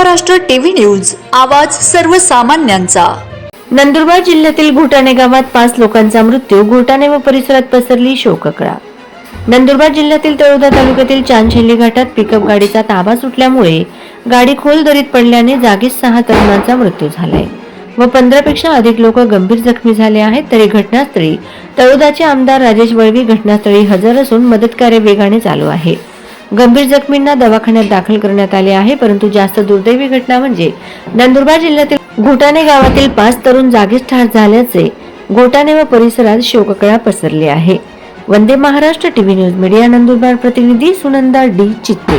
Maharashtra TV news आवाज सर्वसामान्यांचा. नंदुरबार जिल्ह्यातील घोटाणे गावात पाच लोकांचा मृत्यू घोटाणे व परिसरात पसरली शोककळा. नंदुरबार जिल्ह्यातील तळोदा तालुक्यातील चांदशेल्ली घाटात पिकअप गाडीचा ताबा सुटल्यामुळे गाडी खोल दरीत पडल्याने जागीच सहा तरुणांचा मृत्यू झालाय. व पंधरापेक्षा अधिक लोक गंभीर जखमी झाले आहेत तरी घटनास्थळी तळोदाचे आमदार राजेश वळवी घटनास्थळी हजर असून मदत कार्य वेगाने चालू आहे. गंभीर जखमींना दवाखान्यात दाखल करण्यात आले आहे परंतु जास्त दुर्दैवी घटना म्हणजे नंदुरबार जिल्ह्यातील घोटाणे गावातील पाच तरुण जागीच ठार झाल्याचे घोटाणे व परिसरात शोककळा पसरली आहे. Vande Maharashtra TV news media Nandurbar प्रतिनिधी सुनंदा डी चित्ते.